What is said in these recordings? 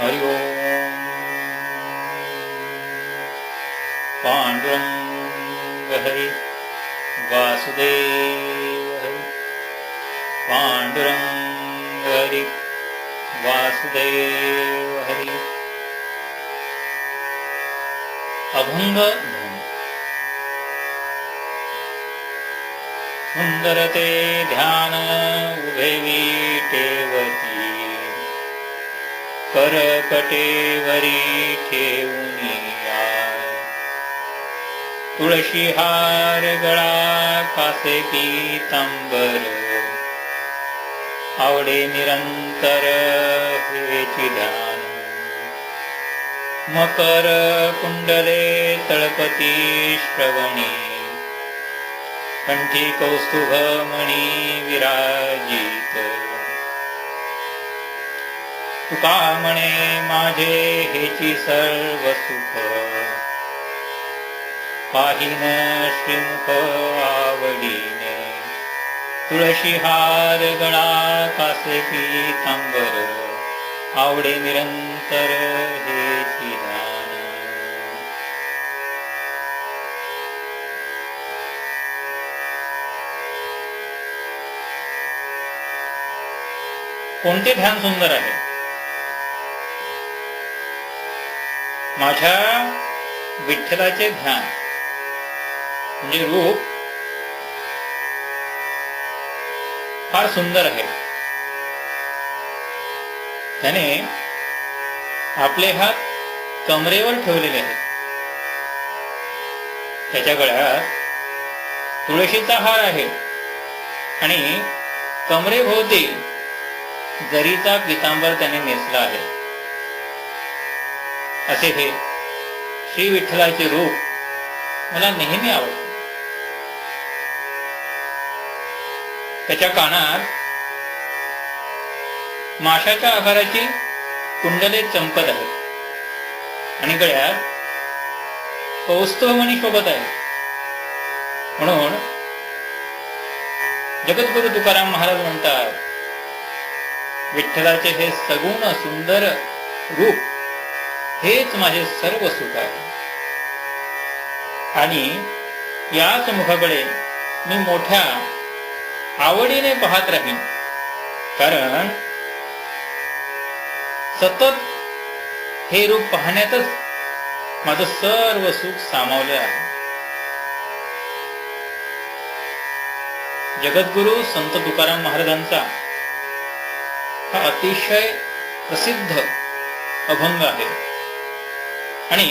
हरि ओम पांडुरंग हरि वासुदेव हरि पांडुरंग हरि वासुदेव हरि अभंग ध्वनी. सुंदर ते ध्यान उभे विटेवती करकटेवरी ठेवून तुळशी हार गळा कासे पीतांबर. आवडे निरंतर हेची ध्यान मकर कुंडले तळपती श्रवणी. कंठी कौस्तुभ मणी विराजित. तुका म्हणे माझे हेची सर्व सुख? पाहिन श्रीमुख आवडीने तुळशी हार गळा कासे पीतांबर आवडे निरंतर हेची ध्यान कोणते ध्यान सुंदर आहे? माझ्या विठ्ठलाचे ध्यान. म्हणजे रूप फार सुंदर आहे. त्याने आपले हात कमरेवर ठेवलेले आहेत. त्याच्या गळ्यात तुळशीचा हार आहे. आणि कमरेभोवती जरीचा पितांबर त्याने नेसला आहे. असे हे श्री विठ्ठलाचे रूप मला नेहमी आवडते. त्याच्या कानात माशाच्या आकाराची कुंडले चमकत आहेत आणि गळ्यात कौस्तुभमणी शोभत आहे. म्हणून जगद्गुरु तुकाराम महाराज म्हणतात विठ्ठलाचे हे सगुण सुंदर रूप हेच माझे सर्व सुख आहे. आणि याच मुखाकडे मी मोठ्या आवडीने पाहत राहीन. कारण सतत हे रूप पाहण्यातच माझं सर्व सुख सामावलं आहे. जगद्गुरु संत तुकाराम महाराजांचा हा अतिशय प्रसिद्ध अभंग आहे. आणि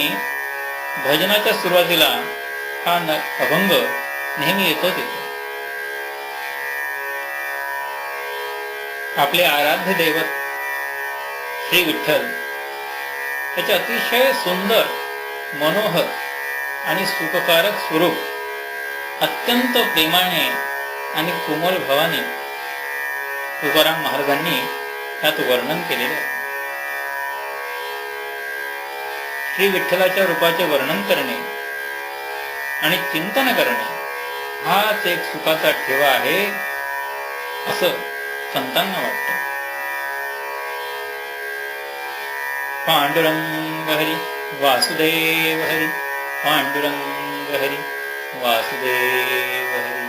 भजनाच्या सुरुवातीला हा न अभंग नेहमी येतो तिथे. आपले आराध्य दैवत श्री विठ्ठल त्याचे अतिशय सुंदर मनोहर आणि सुखकारक स्वरूप अत्यंत प्रेमाने आणि कोमल भावाने तुकाराम महाराजांनी त्यात वर्णन केलेले आहे. श्री विठ्ठलाच्या रूपाचे वर्णन करणे आणि चिंतन करणे हाच एक सुखाचा ठेवा आहे असं संतांना वाटतं. पांडुरंग हरी वासुदेव हरी पांडुरंग हरी वासुदेव हरी.